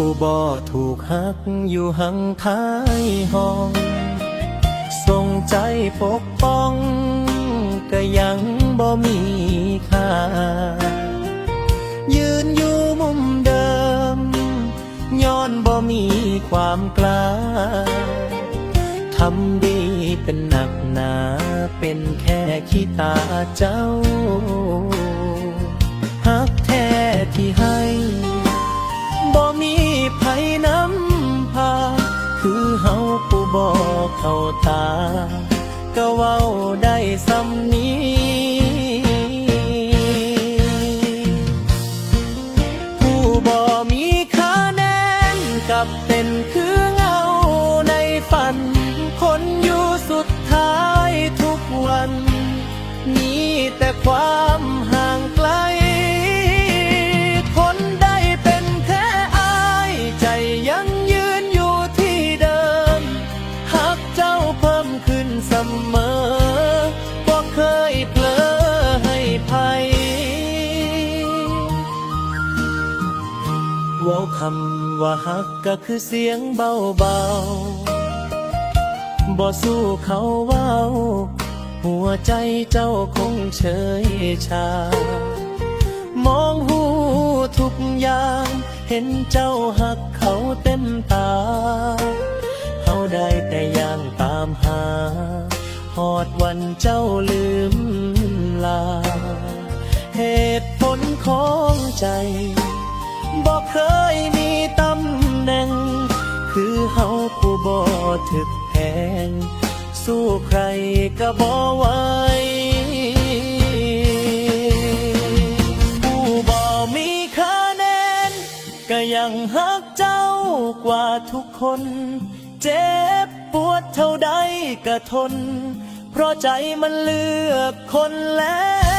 ผู้บ่ถูกหักอยู่หังท้ายห้องส่งใจปกป้อง ก็ยังบ่มีค่า ยืนอยู่มุมเดิม ย้อนบ่มีความกล้า ทำดีเป็นหนักหนา เป็นแค่ขี้ตาเจ้า ผู้บ่เข้าตา ก็เว้าได้สำนี้ผู้บ่มีคาแนนกับเป็นคือเงาในฝัน คนอยู่สุดท้ายทุกวัน มีแต่ความ เคยเผลอให้ภัยว้าคำว่าฮักก็คือเสียงเบาๆบ่สู้เขาเว้า หัวใจเจ้าคงเฉยชา มองหูทุกอย่างเห็นเจ้าหักเขาเต็มตา เขาได้แต่ย่างตามหา หอดวันเจ้าลืมลา เหตุผลของใจบอกเคยมีตำแหน่ง คือเฮาผู้บ่ถึกแพง สู้ใครก็บ่ไหวผู้บ่มีคะแนน ก็ยังหักเจ้ากว่าทุกคน เจ็บปวดเท่าใดก็ทน เพราะใจมันเลือกคนแล้ว